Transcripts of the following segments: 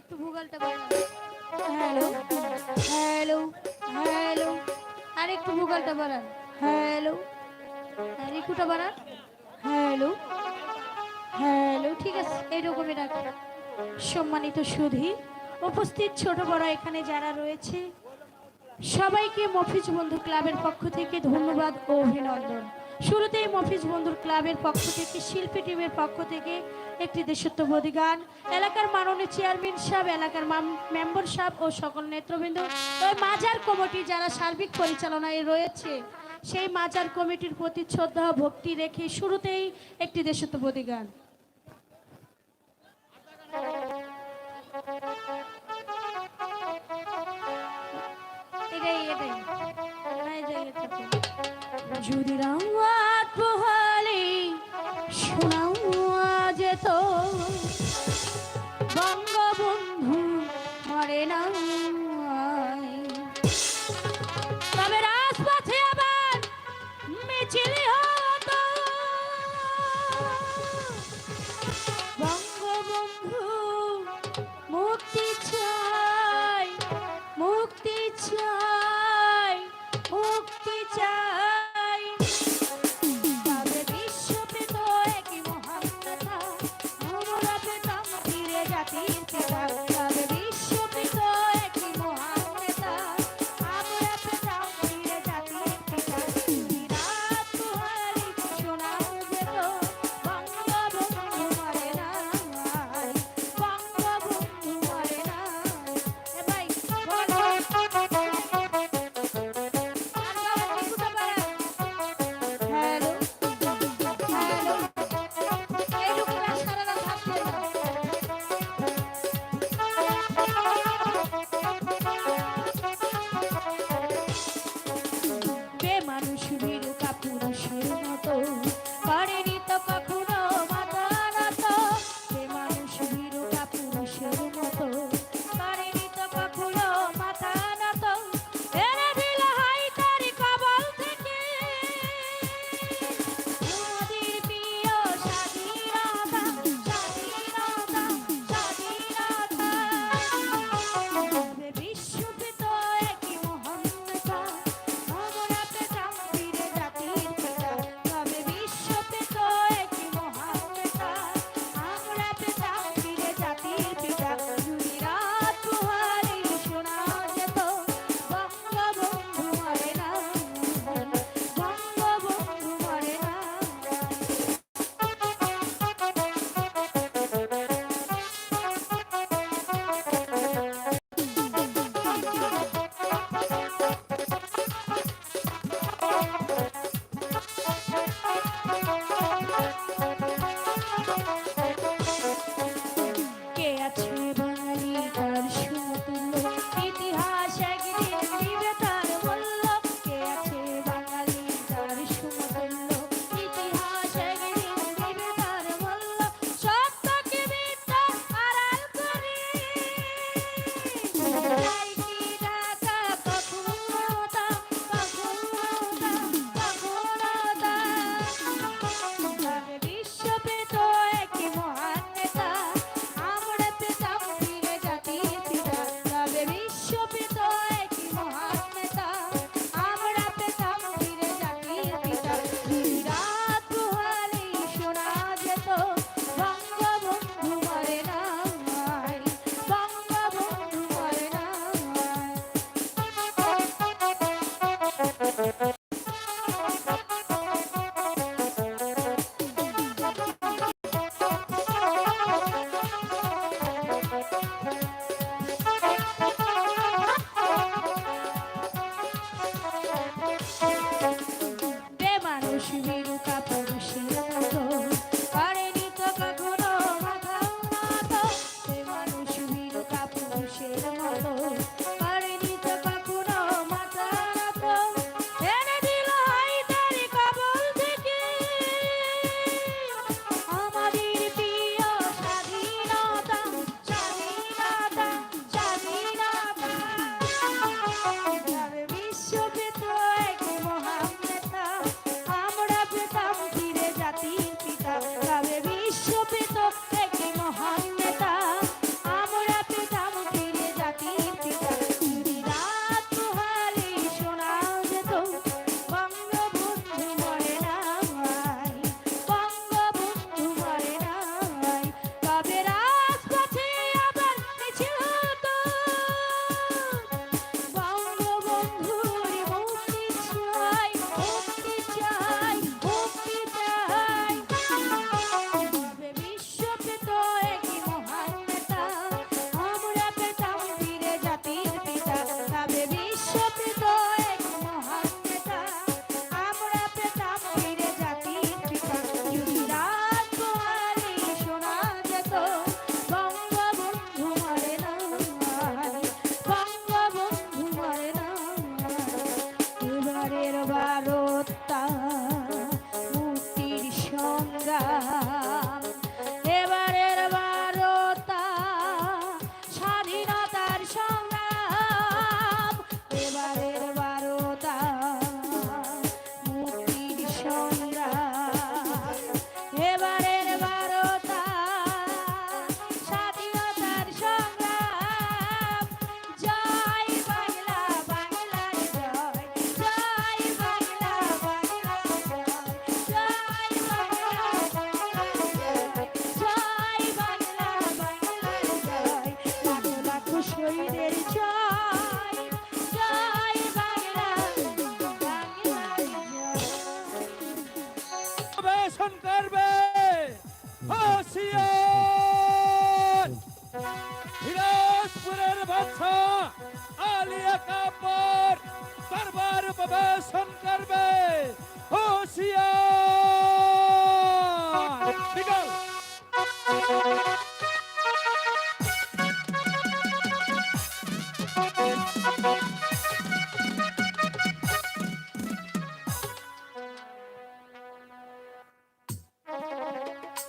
আরেকটু ভোগালটা hello hello hello আরেকটু ভোগালটা বাড়ান হ্যালো আরেকটুটা বাড়ান হ্যালো হ্যালো ঠিক আছে এইরকমই রাখেন সম্মানিত সুধী, উপস্থিত ছোট বড় এখানে যারা রয়েছে, সবাইকে মফিজ বন্ধু ক্লাবের পক্ষ থেকে ধন্যবাদ ও অভিনন্দন। শুরুতেই মফিজ বন্ধুর ক্লাবের পক্ষ থেকে, শিল্পী টিমের পক্ষ থেকে একটি দেশত্ববোধী গান এলাকার মাননীয় চেয়ারম্যান সাহেব, এলাকার মেম্বার সাহেব ও সকল নেতৃবৃন্দ। ওই মাজার কমিটি যারা সার্বিক পরিচালনায় রয়েছে, সেই মাজার কমিটির প্রতি শ্রদ্ধা ভক্তি রেখে শুরুতেই একটি দেশত্ববোধী গান এটাই এটাই। হ্যাঁ। যদি রাত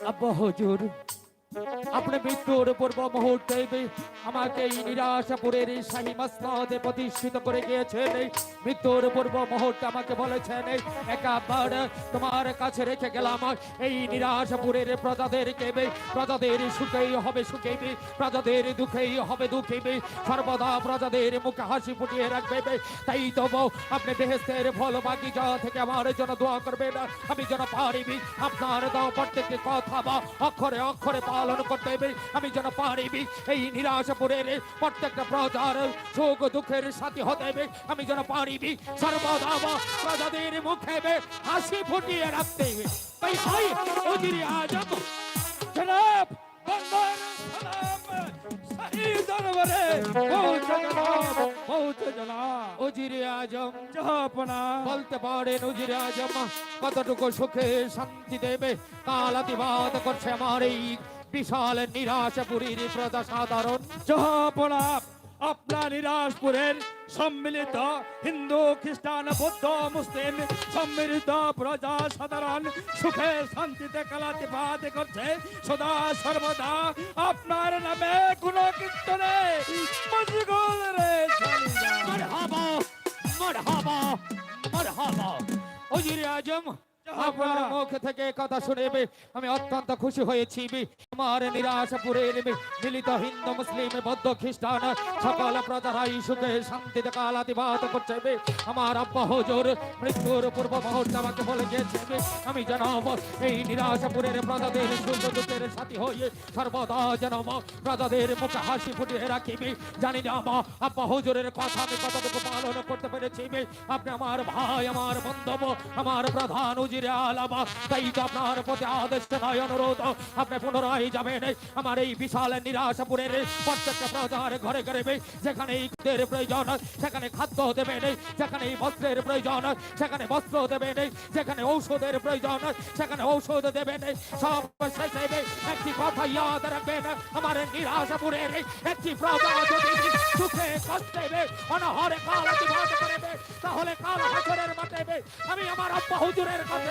আব্বা হজুর আপনি মৃত্যুর পূর্ব মুহূর্তে আমাকে এই নিরাশাপুরের এই শাহী মসনদে প্রতিষ্ঠিত করে গিয়েছেন। এই মৃত্যুর পূর্ব মুহূর্তে আমাকে বলেছেন এই একাবার তোমার কাছে রেখে গেলাম। এই নিরাশাপুরের প্রজাদেরকে বে, প্রজাদের সুখেই হবে সুখেই প্রজাদের দুঃখেই হবে দুঃখেই সর্বদা প্রজাদের মুখে হাসি ফুটিয়ে রাখবে। তাই তো বউ, আপনি বেহেস্তের ফল বাগিচা থেকে আমার জন্য দোয়া করবেন। আমি যেন পারিবি আপনার দাও প্রত্যেকটি কথা বা অক্ষরে অক্ষরে পালন করতে আমি যেন পারিবি এই প্রত্যেকটা প্রজার সুখ দুঃখের সাথী হতে আমি যেন পারিবি সর্বদা প্রজাদের মুখে হাসি ফুটিয়ে রাখতে হবে। তাই হাই ওজিরে জনাব বন্দর সালাম শাহী দরবারে পৌঁছে জনাব পৌঁছে জনাব। ওজিরে আজম জাহাপনা বলতে পারেন আজম কতটুকু সুখে শান্তি দেবে কাল অতিবাদ করছে আমার এই বিশাল নিরাশাপুরীর প্রজা সাধারণ জাহাপনা আপনার নিরাশপুরের সম্মিলিত হিন্দু খ্রিস্টান বৌদ্ধ মুসলিম সম্মিলিত প্রজা সাধারণ সুখে শান্তিতে কালাতিপাত করছে। সদা সর্বদা আপনার নামে কোন কীর্তনে মারহাবা মারহাবা মারহাবা। ওজিরে আজম আপনার মুখ থেকে কথা শুনে বে, আমি অত্যন্ত খুশি হয়েছি। আমার মিলিত হিন্দু মুসলিম বৌদ্ধ খ্রিস্টান সকল প্রজারাই সুখে শান্তিতে করছে আমার আব্বা হজুর মৃত্যুর পূর্ব মুহূর্তে আমাকে বলে গিয়েছে আমি জানাব এই প্রজাদের সাথী হয়ে সর্বদা জানাব প্রজাদের মুখে হাসি ফুটিয়ে রাখিবে জানি না আব্বা হজুরের কথা আমি কতটুকু পালন করতে পেরেছি। আপনি আমার ভাই আমার বন্ধব আমার প্রধান আলামা তাই তো আপনার প্রতি আদেশ নয় অনুরোধ। আপনি পুনরায় যাবেন। আমার এই বিশাল নিরাশাপুরের প্রত্যেকটা প্রজার ঘরে ঘরে যেখানে এই প্রয়োজন, সেখানে খাদ্য দেবেন, যেখানে বস্ত্রের প্রয়োজন, সেখানে বস্ত্র দেবেন, যেখানে ঔষধের প্রয়োজন, সেখানে ঔষধ দেবেন। সব শেষে একটি কথা ইয়াদ রাখবেন, আমার নিরাশাপুরের একটি প্রজা যদি সুখে কষ্টে অনহরে কাল তাহলে কাল হাসরের মাঠে আমি আমার আব্বা হুজুরের কাছে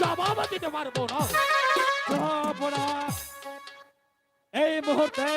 জবাব দিতে পারব না। এই মুহূর্তে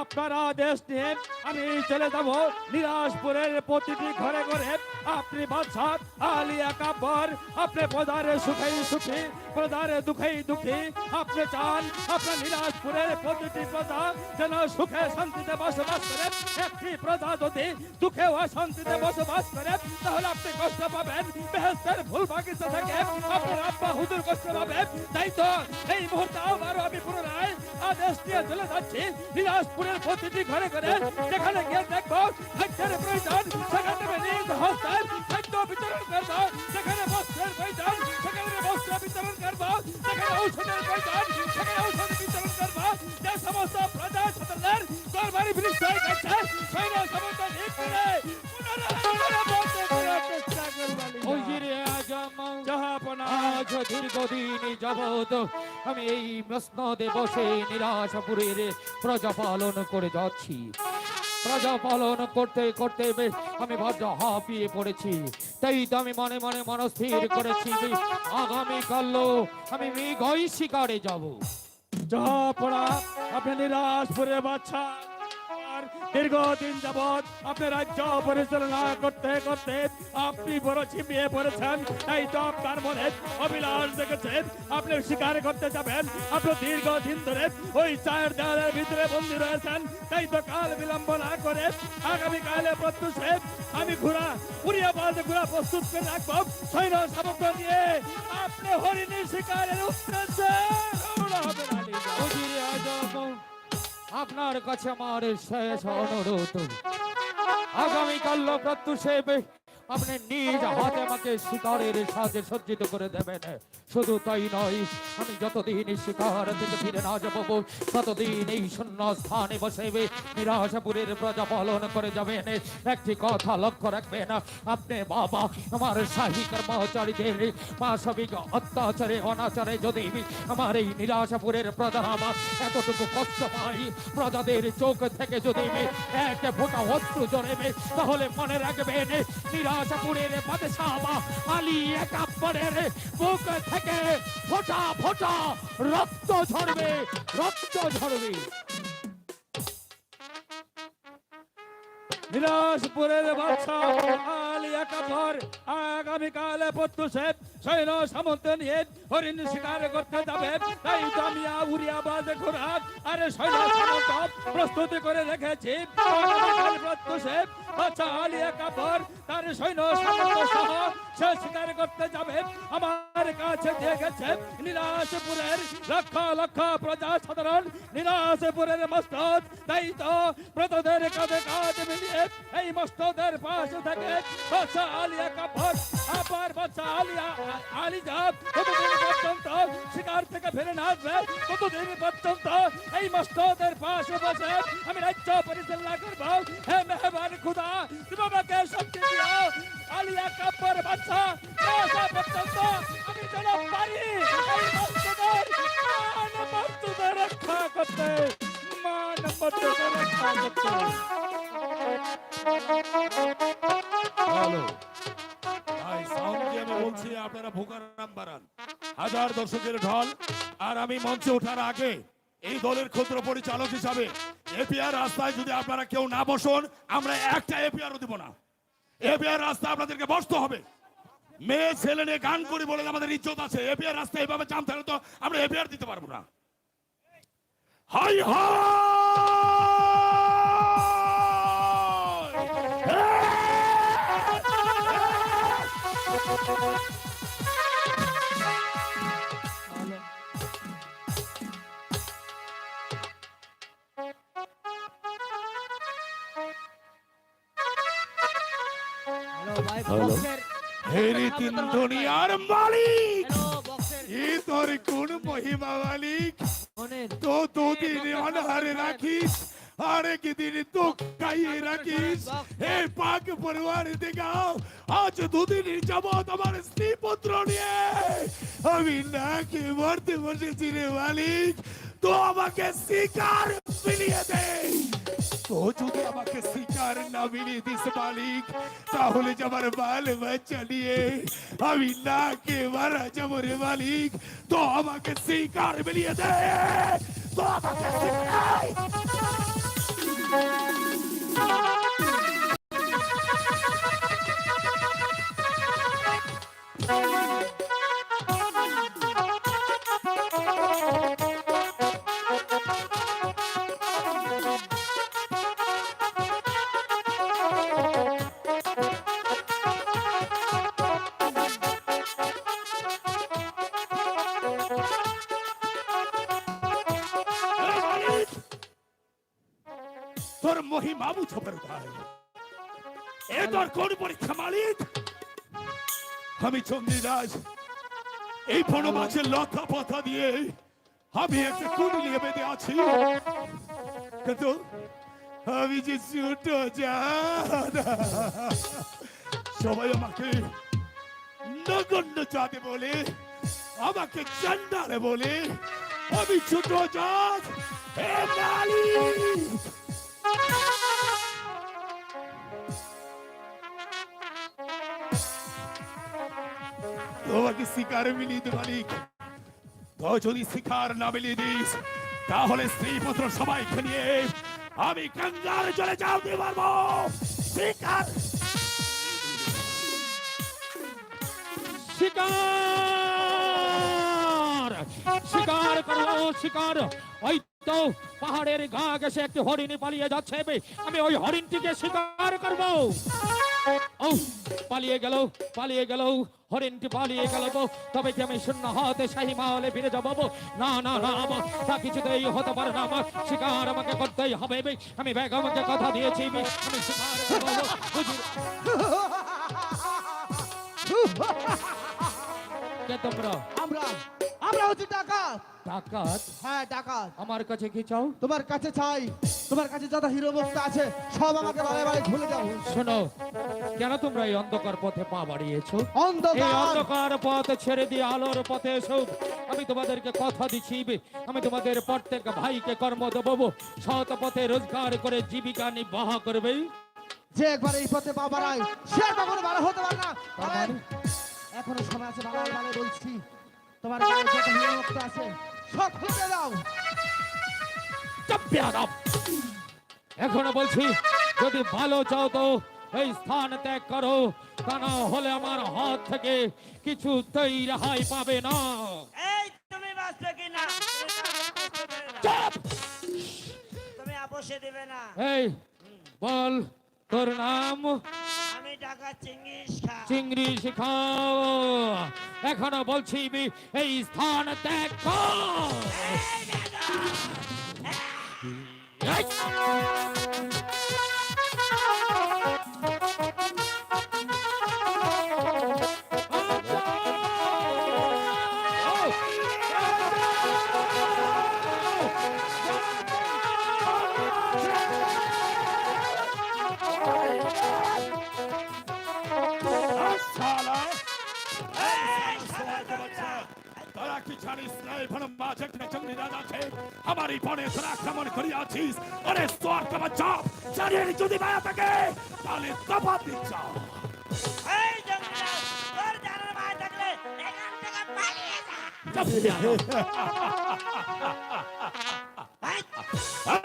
আপনার আদেশ নিয়ে আমি চলে যাব নিরাজপুরের প্রতিটি ঘরে ঘরে। আপনি বাদশাহ আলিয়া কাব্বর আপনি প্রদারে সুখেই সুখী প্রদারে দুঃখেই দুঃখী। আপনি চান আপনার নিরাজপুরের প্রতিটি প্রজা যেন সুখে শান্তিতে বসবাস করে। একটি প্রজা যদি দুঃখে ও শান্তিতে বসবাস করে, তাহলে আপনি কষ্ট পাবেন। বেহেস্তের ফুল বাগিচা থেকে আপনার আব্বা হুজুর কষ্ট পাবেন। তাই তো এই মুহূর্তে আবারও আমি পুনরায় আদেশ দিয়ে চলে যাচ্ছি। বিলাসপুরের প্রতিটি ঘরে ঘরে যেখানে গিয়ে দেখব খাদ্যের প্রয়োজন সেখানে আমি নিজ হস্তায় খাদ্য বিতরণ করব। যেখানে বস্ত্রের প্রয়োজন সেখানে বস্ত্র বিতরণ করব। যেখানে ঔষধের প্রয়োজন সেখানে ঔষধ বিতরণ করব। যে সমস্ত প্রজা সাধারণের দরবারি বিরুদ্ধ হয়ে গেছে সেই সমস্ত ঠিক করে পুনরায় দীর্ঘদিন যাবত আমি এই মসনদে বসে নিরাশাপুরের প্রজা পালন করে যাচ্ছি। প্রজা পালন করতে করতে আমি ভদ্র হাঁপিয়ে পড়েছি। তাই তো আমি মনে মনে মনস্থির করেছি আগামীকাল আগামী কাল আমি মৃগই শিকারে যাব। যা পড়া, আপনি নিরাশপুরে বাচ্চা দীর্ঘদিন যাবৎ আপনি রাজ্য পরিচালনা করতে করতে আপনি বড় ছিপিয়ে পড়েছেন। তাই তো আপনার মনে অভিলাষ দেখেছেন। আপনি শিকার করতে যাবেন। আপনি দীর্ঘদিন ধরে ওই চায়ের দেওয়ালের ভিতরে বন্দী রয়েছেন। তাই তো কাল বিলম্ব না করে আগামী কালে প্রত্যুষে আমি ঘোড়া উড়িয়া বাজে ঘোড়া প্রস্তুত করে রাখব। সৈন্য সামগ্র নিয়ে আপনি হরিণী শিকারের উদ্দেশ্যে। ওজিরে আজম আপনার কাছে আমার শেষ অনুরোধ। আগামীকাল প্রত্যুষে আপনি নিজ হাতে আমাকে শিকারের সাজে সজ্জিত করে দেবেন। শুধু তাই নয়, আমি যতদিন শিকার থেকে ফিরে না যাব, ততদিন এই শূন্য স্থানে বসে নিরাশাপুরের প্রজা পালন করে যাবেন। একটি কথা লক্ষ্য রাখবেন, আপনি বাবা, আমার শাহী কর্মচারীদের মাসবিক অত্যাচারে, অনাচারে যদি আমার এই নিরাশাপুরের প্রজা আমার এতটুকু কষ্ট পাই প্রজাদের চোখ থেকে যদি এক ফোঁটা অস্ত্র জড়েবে তাহলে মনে রাখবেন নিরাশাপুরের বাদশাহ আলী একাব্বরের বুক থেকে ফোটা ফোটা রক্ত ঝরবে রক্ত ঝরবে। বিলাসপুরের বাদশাহ আলিয়া কাপড় আগামীকালে প্রত্যুষেপ সৈন্য সামন্ত নিয়ে হরিণ শিকার করতে যাবে। তাই তো উড়িয়া বাজে ঘোরাক আরে সৈন্য সামন্ত প্রস্তুতি করে রেখেছি। প্রত্যুষেপ বাদশা আলিয়া কাপড় তার সৈন্য সামন্ত সহ সে শিকার করতে যাবে। আমার কাছে দিয়ে গেছে নীলাশপুরের লক্ষ লক্ষ প্রজা সাধারণ নীলাশপুরের মস্তদ তাই তো প্রজাদের কাঁধে কাঁধ মিলিয়ে এই মস্তদের পাশে থেকে বাচ্চা আলিয়া কাপড় আবার বাচ্চা আলিয়া আলি যাব ততদিন পর্যন্ত শিকার থেকে ফিরে না আসবে ততদিন পর্যন্ত এই মস্তদের পাশে বসে আমি রাজ্য পরিচালনা করব হে মেহমান খুদা তুমি আমাকে শক্তি দিও আলিয়া কাপড় বাচ্চা আসা পর্যন্ত আমি যেন পারি এই মস্তদের মান মর্যাদা রক্ষা করতে মান মর্যাদা রক্ষা করতে হ্যালো হাজার দর্শকের ঢল, আর আমি মঞ্চে ওঠার আগে এই দলের ক্ষুদ্র পরিচালক হিসাবে এপিআর রাস্তায় যদি আপনারা কেউ না বসুন, আমরা একটা দিব না। এপিআর রাস্তা আপনাদেরকে বসতে হবে। মেয়ে, ছেলে নিয়ে গান করি বলে আমাদের ইজ্জত আছে। এপিআর রাস্তায় এভাবে জাম থাকলে তো আমরা এপিআর দিতে পারব না। Hi hi! হেরি তিন দুনিয়ার মালিক। এ তোর কোন মহিমা মালিক। তো দুদিন অনাহারে রাখিস। আর একদিন তো খাইয়ে রাখিস হে পাক পরিবার দেখাও আজ দুদিন যাবত আমার স্ত্রী পুত্র নিয়ে আমি নাকে মরতে বসেছি রে মালিক তো আমাকে শিকার মিলিয়ে দে তো যদি আমাকে শিকার না মিলিয়ে দিস মালিক তাহলে যে আমার বাল বাচ্চা নিয়ে আমি না কে মারা যাব রে মালিক তো আমাকে শিকার মিলিয়ে দে তো আমাকে শিকার মালিক তোর মহিমা বুঝো ভাই এ তোর কোন পরীক্ষা, মালিক? আমি চন্দ্ররাজ, এই বনমাছের লতা পাতা দিয়ে আমি একটা নিয়ে বেঁধে আছি। কিন্তু আমি যে ছোট সবাই আমাকে নগণ্য জাতে বলে, আমাকে চন্ডালে বলে, আমি ছোট জাত হে মালিক শিকার মিলিয়ে দে মালিক। যদি শিকার না মিলিয়ে দিস, তাহলে স্ত্রী পুত্র সবাইকে নিয়ে আমি কাঙ্গালে চলে যাও দিয়ে পারব শিকার! শিকার! শিকার করো, শিকার! ওই তো পাহাড়ের গা গেছে একটি হরিণ পালিয়ে যাচ্ছে। আমি ওই হরিণটিকে শিকার করব। ও পালিয়ে গেল পালিয়ে গেল হরিণটি পালিয়ে গেল গো। তবে কি আমি শূন্য হতে শাহী মালে ফিরে যাব? না না না আমার তা কিছুতেই হতে পারে না আমার শিকার আমাকে করতেই হবে। আমি ব্যাগ আমাকে কথা দিয়েছি। আমি শিকার কে তোমরা আমরা আমরা হচ্ছে ডাকাত। ডাকাত? হ্যাঁ ডাকাত। আমার কাছে কি চাও? তোমার কাছে চাই। তোমার কাছে যত হিরো মুক্তা আছে সব আমাকে বারে বারে ভুলে যাও শোনো কেন তোমরা এই অন্ধকার পথে পা বাড়িয়েছো? অন্ধকার! অন্ধকার পথ ছেড়ে দিয়ে আলোর পথে এসো। আমি তোমাদেরকে কথা দিচ্ছি আমি তোমাদের প্রত্যেক ভাইকে কর্ম দেবো সৎ পথে রোজগার করে জীবিকা নির্বাহ করবে। যে একবার এই পথে পা বাড়ায় সে কখনো ভালো হতে পারে না? এখনও সময় আছে বাড়ায় বলছি। তোমার আছে সব খুলে দাও। এখনও বলছি যদি ভালো চাও তো এই স্থান ত্যাগ করো। তা না হলে আমার হাত থেকে কিছুতেই রেহাই পাবে না। এই তুমি বাঁচবে কি না? চাপ! তুমি আপোষে দিবে না। এই বল তোর নাম? নামে ডাকা এখনও বলছি এই স্থান ত্যাগ কর। સાડી સ્નાઈફણમાં જગને જંગની દાદા છે અમારી પોણે સરાક્રમણ કર્યા છીસ અને સ્વાર્થમાં જાપ શરીરની જુદી માયા તકે તાલે તપાત ની જાઓ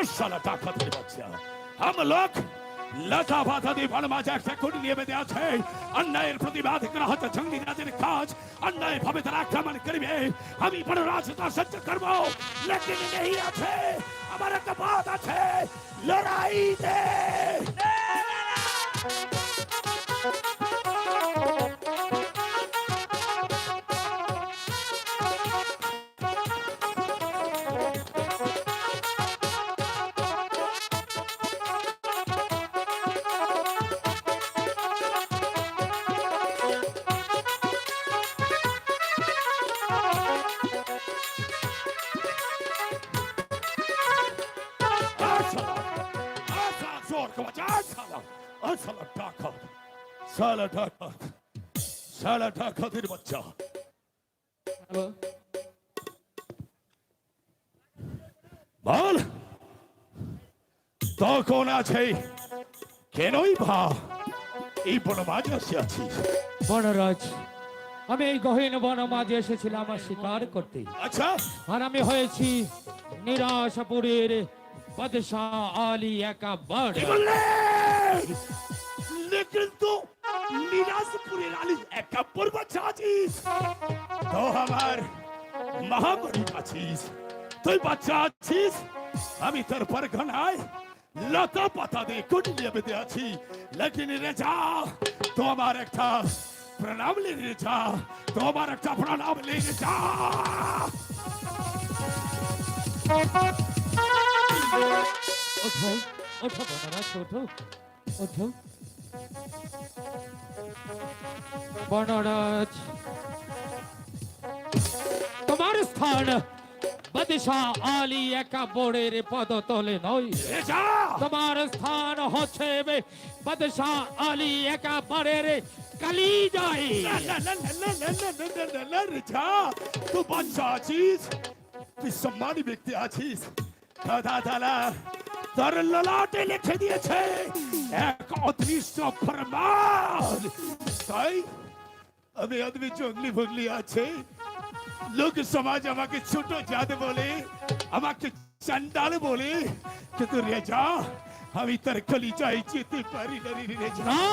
শালা টাকা বাচ্চা আমলোক লতা বাধা দিয়ে ভালো মাঝে একটা কুড়ি নিয়ে বেঁধে আছে অন্যায়ের প্রতিবাদ করা হচ্ছে জঙ্গলি রাজের কাজ। অন্যায় ভাবে তারা আক্রমণ করবে। আমি বড় রাজ তা সহ্য করব। লেকিন নেই আছে। আমার একটা বাদ আছে। লড়াই দে শালা টাকা শালা টাকাদের বাচ্চা। হ্যালো। বল। তখন আছে কেনই ভা এই বনমাজ আছিস? বনরাজ আমি এই গহীন বনমাজে এসেছিলাম আমার শিকার করতে। আচ্ছা। আর আমি হয়েছি নিরাশপুরের বাদশাহ আলী একা বড় লেকিন তো মিরাজপুরের আলী একটা বাচ্চা আছিস। তো আমার মহামরি আছিস তুই বাচ্চা আছিস? আমি তোর পরগনায় লতা পাতা দিয়ে কুটিয়ে বেঁধে আছি। লেকিন রে যা তো আমার একটা প্রণাম লেনে যা তো আমার একটা প্রণাম লেনে যা ওঠো ওঠো ওঠো ওঠো। বনরাজ তোমার স্থান বাদশাহ আলী একা বোর্ডের পদতলে নয়। তোমার স্থান হচ্ছে বাদশাহ আলী একা বোর্ডের কালি যাই রেজা তুই বাদশাহ আছিস? তুই সম্মানী ব্যক্তি আছিস? দাদা দাদা তোর ললাটে লিখে দিয়েছে, এক অদৃশ্য ফরমান তাই আমি আদমি জঙ্গলি ভঙ্গলি আছে। লোক সমাজ আমাকে ছোট জাত বলে, আমাকে চান্ডাল বলে। কিন্তু রেজা, আমি তার কলিজায় যেতে পারি না রেজা। না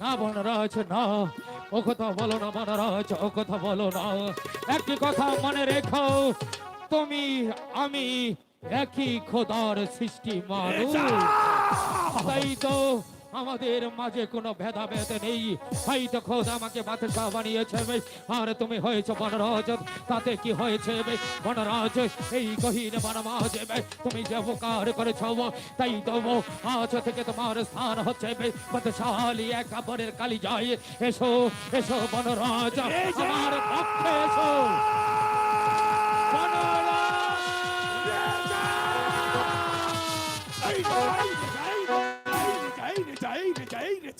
না বনরাজ না। ও কথা বলো না বনরাজ ও কথা বলো না। একটি কথা মনে রেখো। তুমি, আমি একই খোদার সৃষ্টি মানুষ। তাই তো আমাদের মাঝে কোনো ভেদাভেদ নেই। হয়তো খোদ আমাকে বাদশা বানিয়েছে আর তুমি হয়েছে বনরাজ তাতে কি হয়েছে? বনরাজ এই গহীন বনমাঝে বে, তুমি যে উপকার করেছ তাই তো আজ থেকে তোমার স্থান হচ্ছে বে, বদশালী একাবরের কালি যায় এসো এসো বনরাজ আমার পক্ষে এসো।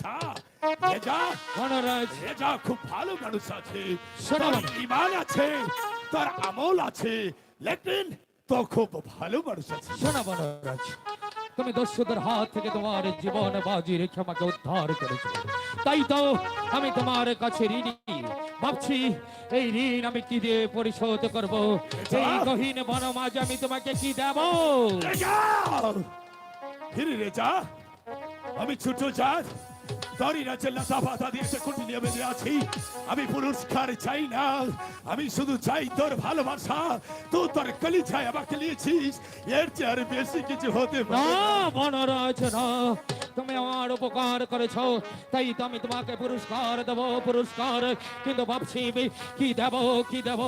যাই রে, যাই রে, যা। রেজা, বনরাজ রেজা খুব ভালো মানুষ আছে। শোনো। তোর ইমান আছে তার আমল আছে। লেকিন তো খুব ভালো মানুষ আছে। শোনা বনরাজ তুমি দস্যুদের হাত থেকে তোমার জীবন বাজি রেখে আমাকে উদ্ধার করেছ। তাই তো আমি তোমার কাছে ঋণী। ভাবছি এই ঋণ আমি কি দিয়ে পরিশোধ করব? এই গহীন বনমাজ আমি তোমাকে কি দেব? ফিরে রেজা আমি ছোট জাত আমি পুরস্কার চাই না। আমি শুধু চাই তোর ভালোবাসা। তুই তোর কলি চাই আমাকে নিয়েছিস। এর চেয়ে আর বেশি কিছু হতে না পারে না। বনরাজ, না। তুমি আমার উপকার করেছ। তাই তো আমি তোমাকে পুরস্কার দেব, পুরস্কার। কিন্তু ভাবছি কি দেব কি দেব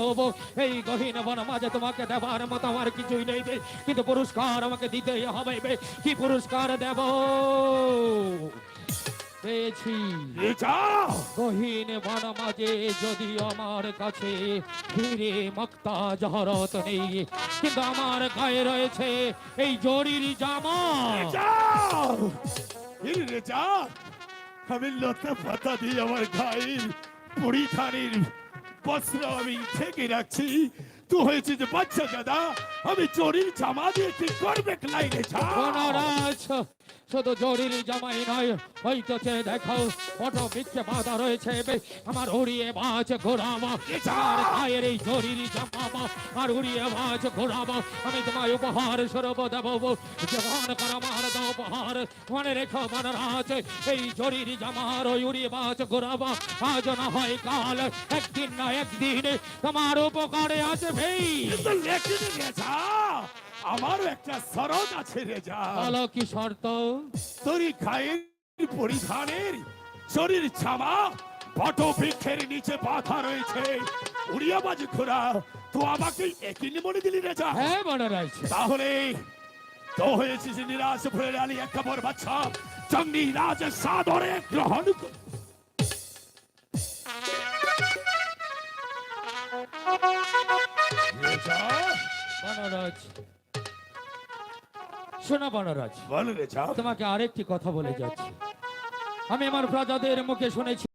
এই গহীন বন মাঝে তোমাকে দেবার মতো আমার কিছুই নেই কিন্তু পুরস্কার আমাকে দিতেই হবে। কি পুরস্কার দেব? পেয়েছি। গহীন বন মাঝে যদি আমার কাছে ফিরে মক্তা জহরত নেই কিন্তু আমার গায়ে রয়েছে এই জরির জামা। আমি লতা পাতা দিয়ে আমার গায়ের পরিধানের বস্ত্র আমি থেকে রাখছি। তুই হয়েছে যে বাচ্চা গাদা আমি চোরির জামা দিয়ে কি করবে লাইনে বনরাজ শুধু জরির জামাই নয় ওই তো দেখো ফটো বিচ্ছে বাঁধা রয়েছে আমার উড়িয়ে বাজ ঘোরামা আমার গায়ের এই জরির জামা আর উড়িয়ে বাজ ঘোরামা আমি তোমায় উপহার স্বরূপ দেব জবান কর আমার দাও উপহার। মনে রেখো বনরাজ এই জরির জামার ওই উড়িয়ে বাজ ঘোরামা আজ না হয় কাল একদিন না একদিন তোমার উপকারে আসবেই। রেজা আমারও একটা সরদ আছে রেজা ভালো কি শর্ত? তোরই গায়ের পরিধানের শরীর ছামা বট বৃক্ষের নিচে বাধা রয়েছে। উড়িয়া বাজ ঘোরা তো আমাকে একই মনে দিলি রেজা হ্যাঁ বনরাজ তাহলে তো হয়েছে যে নিরাশ ভরে আলী এক খবর বাচ্চা চন্ডী রাজ সাদরে গ্রহণ কর। শোনা বনরাজ বল তোমাকে আরেকটি কথা বলে যাচ্ছি। আমি আমার প্রজাদের মুখে শুনেছি।